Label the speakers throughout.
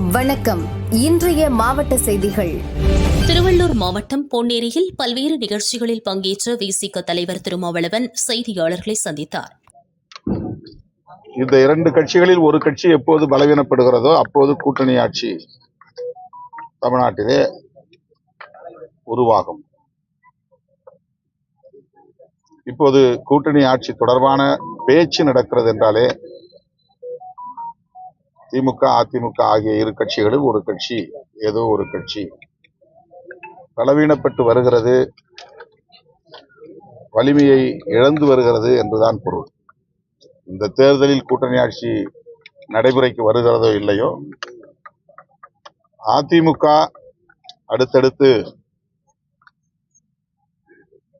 Speaker 1: வணக்கம். இன்றைய மாவட்ட செய்திகள்.
Speaker 2: திருவள்ளூர் மாவட்டம் பொன்னேரியில் பல்வேறு நிகழ்ச்சிகளில் பங்கேற்ற விசிக தலைவர் திருமாவளவன் செய்தியாளர்களை சந்தித்தார்.
Speaker 3: இந்த இரண்டு கட்சிகளில் ஒரு கட்சி எப்போது பலவீனப்படுகிறதோ அப்போது கூட்டணி ஆட்சி தமிழ்நாட்டிலே உருவாகும். இப்போது கூட்டணி ஆட்சி தொடர்பான பேச்சு நடக்கிறது என்றாலே திமுக அதிமுக ஆகிய இரு கட்சிகளில் ஒரு கட்சி ஏதோ ஒரு கட்சி. பலவீனப்பட்டு வருகிறது. வலிமையை இழந்து வருகிறது என்றுதான் பொருள். இந்த தேர்தலில் கூட்டணி ஆட்சி நடைமுறைக்கு வருகிறதோ இல்லையோ அதிமுக அடுத்தடுத்து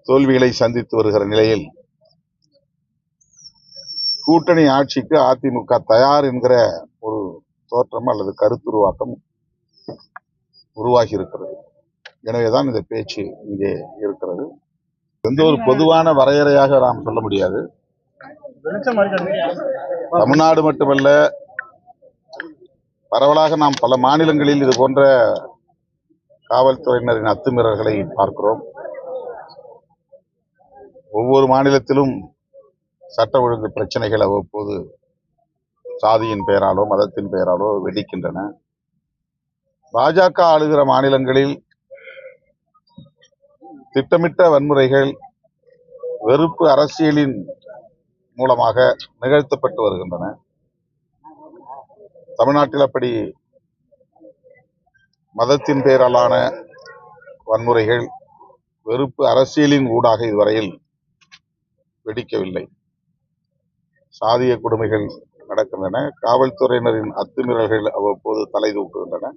Speaker 3: தோல்விகளை சந்தித்து வருகிற நிலையில் கூட்டணி ஆட்சிக்கு அதிமுக தயார் என்கிற ஒரு தோற்றம் அல்லது கருத்துருவாக்கம் உருவாகி இருக்கிறது எனவேதான் இந்த பேச்சு இங்கே இருக்கிறது. எந்த ஒரு பொதுவான வரையறையாக நாம் சொல்ல முடியாது. தமிழ்நாடு மட்டுமல்ல பரவலாக நாம் பல மாநிலங்களில் இது போன்ற காவல்துறையினரின் அத்துமீறல்களை பார்க்கிறோம். ஒவ்வொரு மாநிலத்திலும் சட்ட ஒழுங்கு பிரச்சனைகள் அவ்வப்போது சாதியின் பெயராலோ மதத்தின் பெயராலோ வெடிக்கின்றன. பாஜக ஆளுகிற மாநிலங்களில் திட்டமிட்ட வன்முறைகள் வெறுப்பு அரசியலின் மூலமாக நிகழ்த்தப்பட்டு வருகின்றன. தமிழ்நாட்டில் அப்படி மதத்தின் பெயராலான வன்முறைகள் வெறுப்பு அரசியலின் ஊடாக இதுவரையில் வெடிக்கவில்லை. சாதிய கொடுமைகள் நடக்கின்றன. காவல்துறையினரின் அத்துமீறல்கள் அவ்வப்போது தலை தூக்குகின்றன.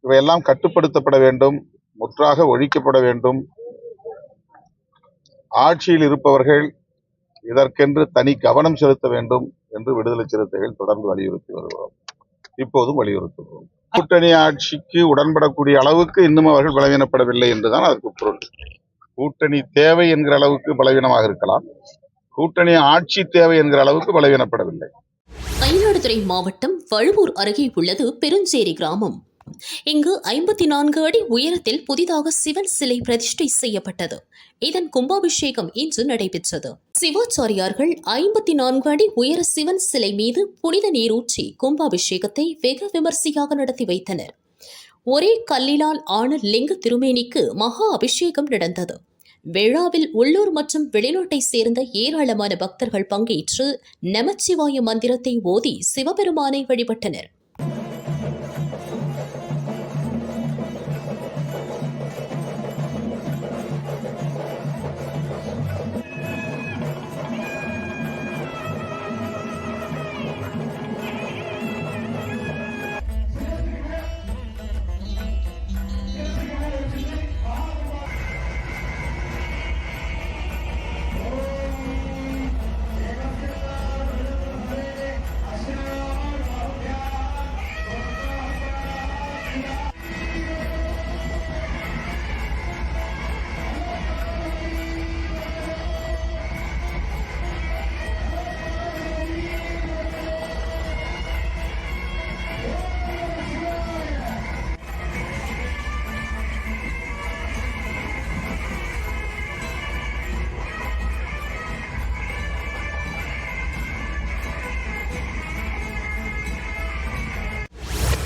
Speaker 3: இவையெல்லாம் கட்டுப்படுத்தப்பட வேண்டும் முற்றாக ஒழிக்கப்பட வேண்டும். ஆட்சியில் இருப்பவர்கள் இதற்கென்று தனி கவனம் செலுத்த வேண்டும் என்று விடுதலை சிறுத்தைகள் தொடர்ந்து வலியுறுத்தி வருகிறோம். இப்போதும் வலியுறுத்துகிறோம். கூட்டணி ஆட்சிக்கு உடன்படக்கூடிய அளவுக்கு இன்னும் அவர்கள் பலவீனப்படவில்லை என்றுதான் அதற்கு பொருள். கூட்டணி தேவை என்கிற அளவுக்கு பலவீனமாக இருக்கலாம். கூட்டணி ஆட்சி தேவை என்கிற அளவுக்கு பலவீனப்படவில்லை.
Speaker 2: மயிலாடுதுறை மாவட்டம் வழுவூர் அருகே உள்ளது பெருஞ்சேரி கிராமம். இங்கு ஐம்பத்தி நான்கு அடி உயரத்தில் புதிதாக சிவன் சிலை பிரதிஷ்டை செய்யப்பட்டது. இதன் கும்பாபிஷேகம் இன்று நடைபெற்றது. சிவாச்சாரியார்கள் ஐம்பத்தி நான்கு அடி உயர சிவன் சிலை மீது புனித நீரூற்றி கும்பாபிஷேகத்தை வெகு விமர்சையாக நடத்தி வைத்தனர். ஒரே கல்லிலால் ஆன லிங்க திருமேனிக்கு மகா அபிஷேகம் நடந்தது. விழாவில் உள்ளூர் மற்றும் வெளிநாட்டை சேர்ந்த ஏராளமான பக்தர்கள் பங்கேற்று நமச்சிவாய மந்திரத்தை ஓதி சிவபெருமானை வழிபட்டனர்.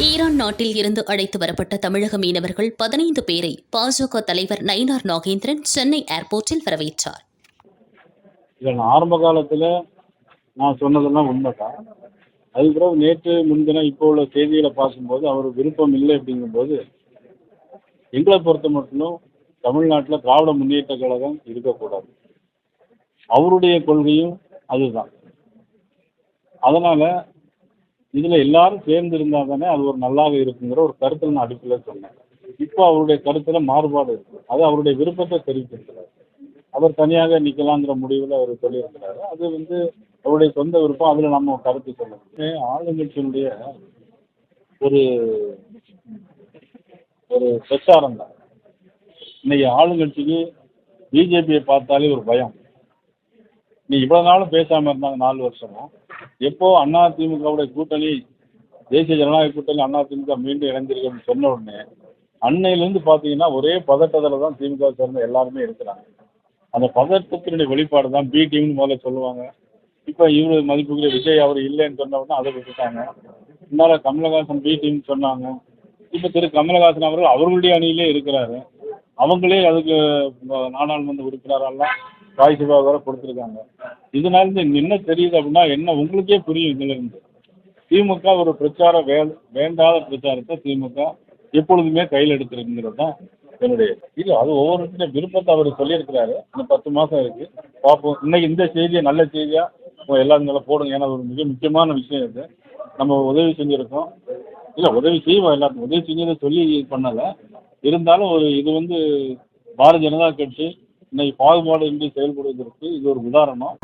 Speaker 2: ஈரான் நாட்டில் இருந்து அழைத்து வரப்பட்ட தமிழக மீனவர்கள் பதினைந்து பேரை பாஜக தலைவர் நயினார் நாகேந்திரன் சென்னை ஏர்போர்ட்டில் வரவேற்றார்.
Speaker 4: இல்லை ஆரம்ப காலத்தில் நான் சொன்னதெல்லாம் உண்மைதான். அதுக்கப்புறம் நேற்று முன்தினம் இப்போ உள்ள செய்திகளை பார்க்கும்போது அவர் விருப்பம் இல்லை அப்படிங்கும்போது எங்களை பொறுத்த மட்டும் தமிழ்நாட்டில் திராவிட முன்னேற்ற கழகம் இருக்கக்கூடாது. அவருடைய கொள்கையும் அதுதான். அதனால் இதில் எல்லாரும் சேர்ந்து இருந்தால் தானே அது ஒரு நல்லாக இருக்குங்கிற ஒரு கருத்தில் நான் அடிப்பில் சொன்னேன். இப்போ அவருடைய கருத்தில் மாறுபாடு இருக்குது அது அவருடைய விருப்பத்தை தெரிவித்திருக்கிறார். அவர் தனியாக நிற்கலாங்கிற முடிவில் அவர் சொல்லியிருக்கிறாரு. அது வந்து அவருடைய சொந்த விருப்பம். அதில் நம்ம கருத்து சொல்லணும். ஆளுங்கட்சியினுடைய ஒரு ஒரு பிரச்சாரம் தான். இன்னைக்கு ஆளுங்கட்சிக்கு பிஜேபியை பார்த்தாலே ஒரு பயம். நீ இவ்வளோ நாளும் பேசாமல் இருந்தாங்க நாலு வருஷமா? எப்போ அண்ணா திமுகவுடைய கூட்டணி தேசிய ஜனநாயக கூட்டணி அண்ணா திமுக மீண்டும் இணைந்திருக்குன்னு சொன்ன உடனே அன்னையிலேருந்து பார்த்தீங்கன்னா ஒரே பதட்டத்தில் தான் திமுக சேர்ந்த எல்லாருமே இருக்கிறாங்க. அந்த பதட்டத்தினுடைய வெளிப்பாடு தான் பி டீம்னு முதல்ல சொல்லுவாங்க. இப்போ இவரு மதிப்புக்குரிய விஜய் அவர் இல்லைன்னு சொன்ன உடனே அதை விட்டுட்டாங்க. முன்னால் கமலஹாசன் பி டீம்னு சொன்னாங்க. இப்போ திரு கமலஹாசன் அவர்கள் அவர்களுடைய அணியிலே இருக்கிறாரு. அவங்களே அதுக்கு நாடாளுமன்ற உறுப்பினரெல்லாம் தாய் சிவா வர கொடுத்துருக்காங்க. இதனால இருந்து என்ன தெரியுது அப்படின்னா என்ன உங்களுக்கே புரியும் இதுல இருந்து திமுக ஒரு பிரச்சார வே வேண்டாத பிரச்சாரத்தை திமுக எப்பொழுதுமே கையில் எடுத்துருங்கிறது தான் என்னுடைய இல்லை அது ஒவ்வொருத்தருடைய விருப்பத்தை அவர் சொல்லியிருக்கிறாரு. இந்த பத்து மாதம் இருக்கு. பார்ப்போம். இன்னைக்கு இந்த செய்தியை நல்ல செய்தியா எல்லாரும் நல்லா போடுங்க. ஏன்னா ஒரு மிக முக்கியமான விஷயம் இது. நம்ம உதவி செஞ்சிருக்கோம். இல்லை உதவி செய்வோம் எல்லாருக்கும். உதவி செஞ்சதை சொல்லி பண்ணலை. இருந்தாலும் ஒரு இது வந்து பாரதிய ஜனதா கட்சி இன்னைக்கு பாகுபாடு இன்றி செயல்படுவதற்கு இது ஒரு உதாரணம்.